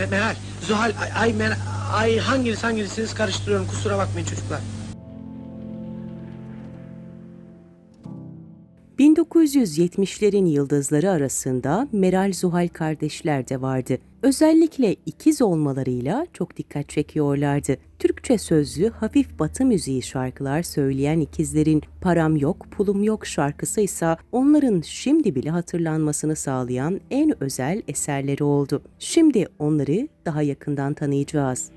Me- Meral, Zuhal, ay, ay, ay hanginiz hanginizsiniz karıştırıyorum kusura bakmayın çocuklar. 1970'lerin yıldızları arasında Meral Zuhal kardeşler de vardı. Özellikle ikiz olmalarıyla çok dikkat çekiyorlardı. Türkçe sözlü hafif batı müziği şarkılar söyleyen ikizlerin Param Yok, Pulum Yok şarkısı ise onların şimdi bile hatırlanmasını sağlayan en özel eserleri oldu. Şimdi onları daha yakından tanıyacağız.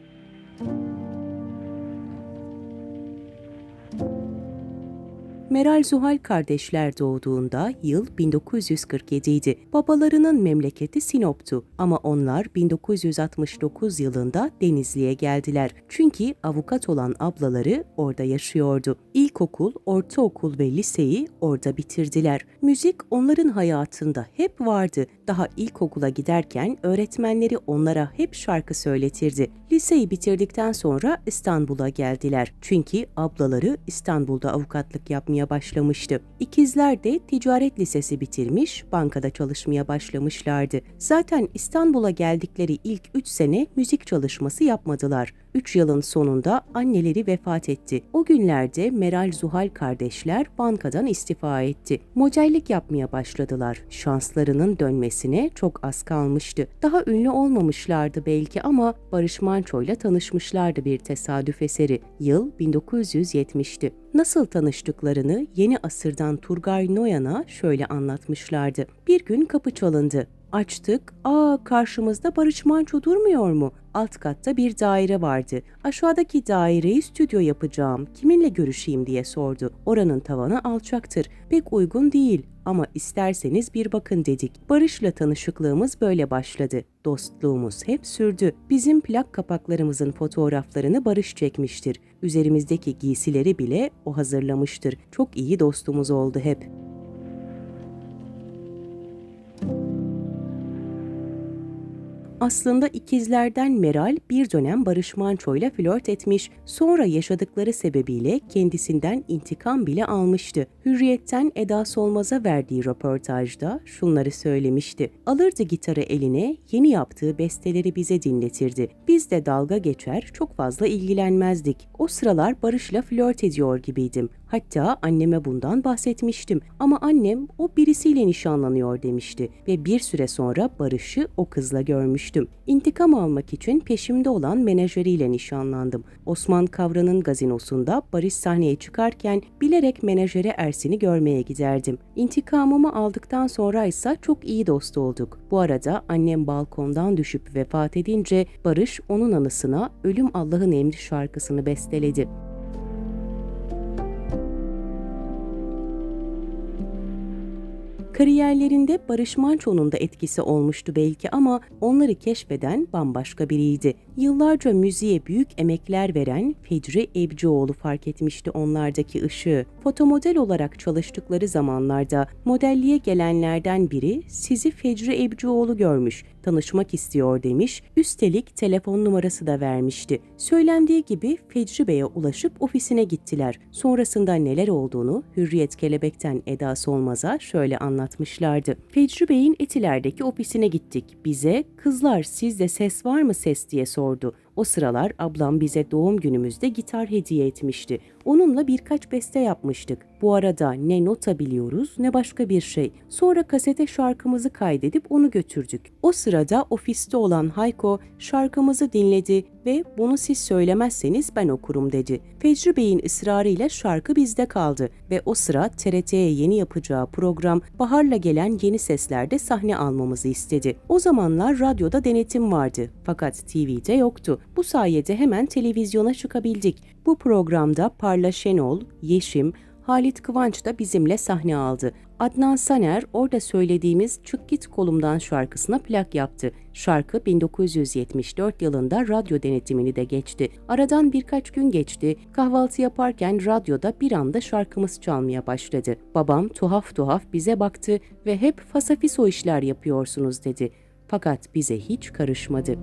Meral Zuhal kardeşler doğduğunda yıl 1947 idi. Babalarının memleketi Sinop'tu ama onlar 1969 yılında Denizli'ye geldiler. Çünkü avukat olan ablaları orada yaşıyordu. İlkokul, ortaokul ve liseyi orada bitirdiler. Müzik onların hayatında hep vardı. Daha ilkokula giderken öğretmenleri onlara hep şarkı söyletirdi. Liseyi bitirdikten sonra İstanbul'a geldiler. Çünkü ablaları İstanbul'da avukatlık yapmaya başlamıştı. İkizler de ticaret lisesi bitirmiş, bankada çalışmaya başlamışlardı. Zaten İstanbul'a geldikleri ilk 3 sene müzik çalışması yapmadılar. 3 yılın sonunda anneleri vefat etti. O günlerde Meral Zuhal kardeşler bankadan istifa etti. Modellik yapmaya başladılar. Şanslarının dönmesine çok az kalmıştı. Daha ünlü olmamışlardı belki ama Barış Manço'yla tanışmışlardı bir tesadüf eseri. Yıl 1970'ti. Nasıl tanıştıklarını yeni asırdan Turgay Noyan'a şöyle anlatmışlardı. Bir gün kapı çalındı. Açtık. Aa karşımızda Barış Manço durmuyor mu? Alt katta bir daire vardı. Aşağıdaki daireyi stüdyo yapacağım. Kiminle görüşeyim diye sordu. Oranın tavanı alçaktır. Pek uygun değil ama isterseniz bir bakın dedik. Barış'la tanışıklığımız böyle başladı. Dostluğumuz hep sürdü. Bizim plak kapaklarımızın fotoğraflarını Barış çekmiştir. Üzerimizdeki giysileri bile o hazırlamıştır. Çok iyi dostumuz oldu hep. Aslında ikizlerden Meral bir dönem Barış Manço ile flört etmiş, sonra yaşadıkları sebebiyle kendisinden intikam bile almıştı. Hürriyet'ten Eda Solmaz'a verdiği röportajda şunları söylemişti. Alırdı gitarı eline, yeni yaptığı besteleri bize dinletirdi. Biz de dalga geçer, çok fazla ilgilenmezdik. O sıralar Barış'la flört ediyor gibiydim. Hatta anneme bundan bahsetmiştim ama annem o birisiyle nişanlanıyor demişti ve bir süre sonra Barış'ı o kızla görmüştüm. İntikam almak için peşimde olan menajeriyle nişanlandım. Osman Kavran'ın gazinosunda Barış sahneye çıkarken bilerek menajeri Ersin'i görmeye giderdim. İntikamımı aldıktan sonra ise çok iyi dost olduk. Bu arada annem balkondan düşüp vefat edince Barış onun anısına Ölüm Allah'ın Emri şarkısını besteledi. Kariyerlerinde Barış Manço'nun da etkisi olmuştu belki ama onları keşfeden bambaşka biriydi. Yıllarca müziğe büyük emekler veren Fecri Ebcioğlu fark etmişti onlardaki ışığı. Fotomodel olarak çalıştıkları zamanlarda modelliğe gelenlerden biri sizi Fecri Ebcioğlu görmüş, tanışmak istiyor demiş, üstelik telefon numarası da vermişti. Söylendiği gibi Fecri Bey'e ulaşıp ofisine gittiler. Sonrasında neler olduğunu Hürriyet Kelebek'ten Eda Solmaz'a şöyle anlatmışlardı. Fecri Bey'in Etiler'deki ofisine gittik. Bize kızlar sizde ses var mı ses diye sordu. O sıralar ablam bize doğum günümüzde gitar hediye etmişti. Onunla birkaç beste yapmıştık. Bu arada ne nota biliyoruz ne başka bir şey. Sonra kasete şarkımızı kaydedip onu götürdük. O sırada ofiste olan Hayko şarkımızı dinledi ve bunu siz söylemezseniz ben okurum dedi. Fecri Bey'in ısrarıyla şarkı bizde kaldı ve o sıra TRT'ye yeni yapacağı program Bahar'la gelen yeni seslerde sahne almamızı istedi. O zamanlar radyoda denetim vardı fakat TV'de yoktu. Bu sayede hemen televizyona çıkabildik. Bu programda Parla Şenol, Yeşim, Halit Kıvanç da bizimle sahne aldı. Adnan Saner orada söylediğimiz Çık Git Kolumdan şarkısına plak yaptı. Şarkı 1974 yılında radyo denetimini de geçti. Aradan birkaç gün geçti. Kahvaltı yaparken radyoda bir anda şarkımız çalmaya başladı. Babam tuhaf tuhaf bize baktı ve hep fasafiso işler yapıyorsunuz dedi. Fakat bize hiç karışmadı.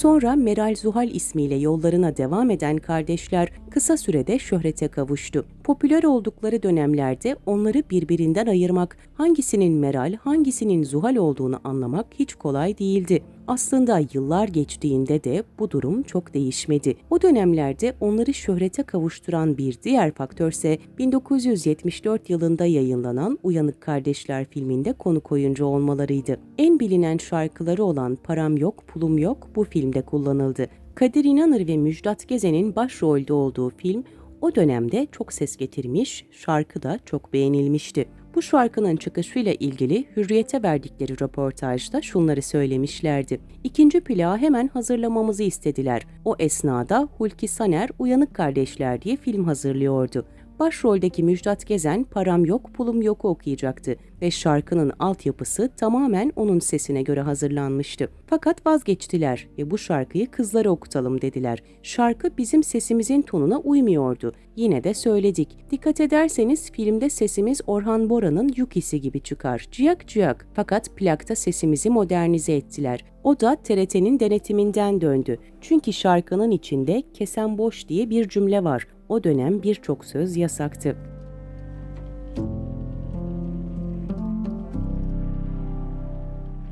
Sonra Meral Zuhal ismiyle yollarına devam eden kardeşler kısa sürede şöhrete kavuştu. Popüler oldukları dönemlerde onları birbirinden ayırmak, hangisinin Meral, hangisinin Zuhal olduğunu anlamak hiç kolay değildi. Aslında yıllar geçtiğinde de bu durum çok değişmedi. O dönemlerde onları şöhrete kavuşturan bir diğer faktörse 1974 yılında yayınlanan Uyanık Kardeşler filminde konuk oyuncu olmalarıydı. En bilinen şarkıları olan Param Yok, Pulum Yok bu filmde kullanıldı. Kadir İnanır ve Müjdat Gezen'in başrolde olduğu film o dönemde çok ses getirmiş, şarkı da çok beğenilmişti. Bu şarkının çıkışıyla ilgili Hürriyet'e verdikleri röportajda şunları söylemişlerdi. İkinci plağı hemen hazırlamamızı istediler. O esnada Hulki Saner Uyanık Kardeşler diye film hazırlıyordu. Başroldeki Müjdat Gezen Param Yok Pulum Yok'u okuyacaktı ve şarkının altyapısı tamamen onun sesine göre hazırlanmıştı. Fakat vazgeçtiler ve bu şarkıyı kızlara okutalım dediler. Şarkı bizim sesimizin tonuna uymuyordu. Yine de söyledik. Dikkat ederseniz filmde sesimiz Orhan Bora'nın Yuki'si gibi çıkar. Ciyak ciyak. Fakat plakta sesimizi modernize ettiler. O da TRT'nin denetiminden döndü. Çünkü şarkının içinde kesen boş diye bir cümle var. O dönem birçok söz yasaktı.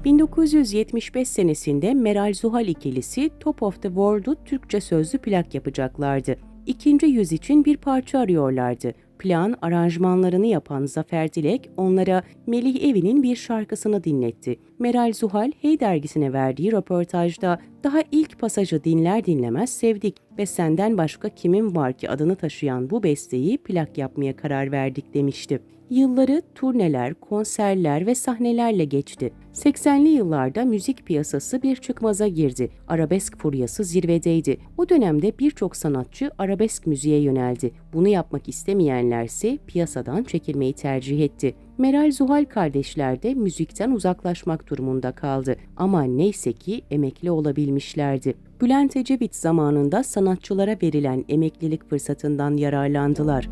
...1975 senesinde Meral Zuhal ikilisi Top of the World'u Türkçe sözlü plak yapacaklardı. İkinci yüz için bir parça arıyorlardı. Plan aranjmanlarını yapan Zafer Dilek onlara Melih Evi'nin bir şarkısını dinletti. Meral Zuhal Hey dergisine verdiği röportajda daha ilk pasajı dinler dinlemez sevdik ve senden başka kimin var ki adını taşıyan bu besteyi plak yapmaya karar verdik demişti. Yılları turneler, konserler ve sahnelerle geçti. 80'li yıllarda müzik piyasası bir çıkmaza girdi. Arabesk furyası zirvedeydi. O dönemde birçok sanatçı arabesk müziğe yöneldi. Bunu yapmak istemeyenlerse piyasadan çekilmeyi tercih etti. Meral Zuhal kardeşler de müzikten uzaklaşmak durumunda kaldı. Ama neyse ki emekli olabilmişlerdi. Bülent Ecevit zamanında sanatçılara verilen emeklilik fırsatından yararlandılar.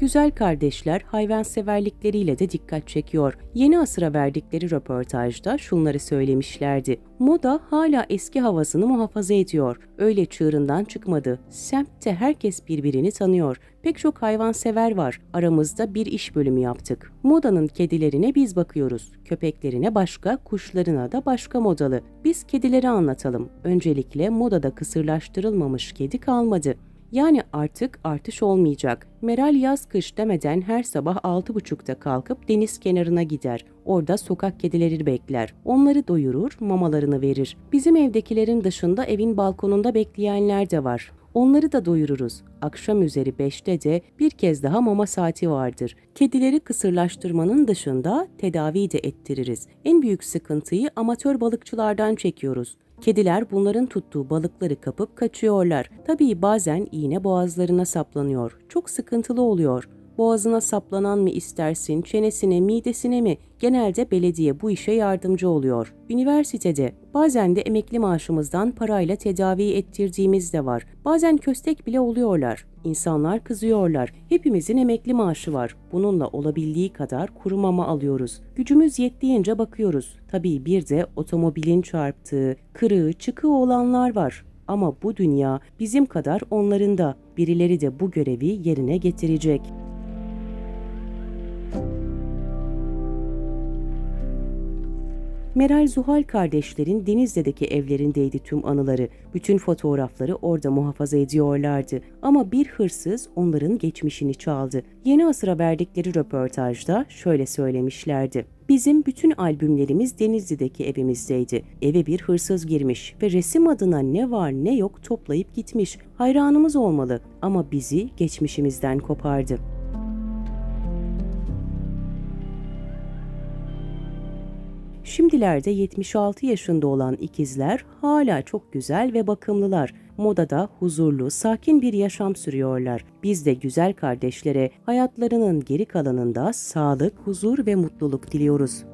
Güzel kardeşler hayvanseverlikleriyle de dikkat çekiyor. Yeni asıra verdikleri röportajda şunları söylemişlerdi. Moda hala eski havasını muhafaza ediyor. Öyle çığırından çıkmadı. Semtte herkes birbirini tanıyor. Pek çok hayvansever var. Aramızda bir iş bölümü yaptık. Modanın kedilerine biz bakıyoruz. Köpeklerine başka, kuşlarına da başka modalı. Biz kedileri anlatalım. Öncelikle modada kısırlaştırılmamış kedi kalmadı. Yani artık artış olmayacak. Meral yaz kış demeden her sabah 6.30'da kalkıp deniz kenarına gider. Orada sokak kedileri bekler. Onları doyurur, mamalarını verir. Bizim evdekilerin dışında evin balkonunda bekleyenler de var. Onları da doyururuz. Akşam üzeri 5'te de bir kez daha mama saati vardır. Kedileri kısırlaştırmanın dışında tedavi de ettiririz. En büyük sıkıntıyı amatör balıkçılardan çekiyoruz. Kediler bunların tuttuğu balıkları kapıp kaçıyorlar. Tabii bazen iğne boğazlarına saplanıyor. Çok sıkıntılı oluyor. Boğazına saplanan mı istersin, çenesine, midesine mi? Genelde belediye bu işe yardımcı oluyor. Üniversitede bazen de emekli maaşımızdan parayla tedavi ettirdiğimiz de var. Bazen köstek bile oluyorlar. İnsanlar kızıyorlar. Hepimizin emekli maaşı var. Bununla olabildiği kadar kuru mama alıyoruz. Gücümüz yettiğince bakıyoruz. Tabii bir de otomobilin çarptığı, kırığı, çıkığı olanlar var. Ama bu dünya bizim kadar onların da. Birileri de bu görevi yerine getirecek. Meral Zuhal kardeşlerin Denizli'deki evlerindeydi tüm anıları. Bütün fotoğrafları orada muhafaza ediyorlardı. Ama bir hırsız onların geçmişini çaldı. Yeni asıra verdikleri röportajda şöyle söylemişlerdi. Bizim bütün albümlerimiz Denizli'deki evimizdeydi. Eve bir hırsız girmiş ve resim adına ne var ne yok toplayıp gitmiş. Hayranımız olmalı ama bizi geçmişimizden kopardı. Şimdilerde 76 yaşında olan ikizler hala çok güzel ve bakımlılar. Modada huzurlu, sakin bir yaşam sürüyorlar. Biz de güzel kardeşlere hayatlarının geri kalanında sağlık, huzur ve mutluluk diliyoruz.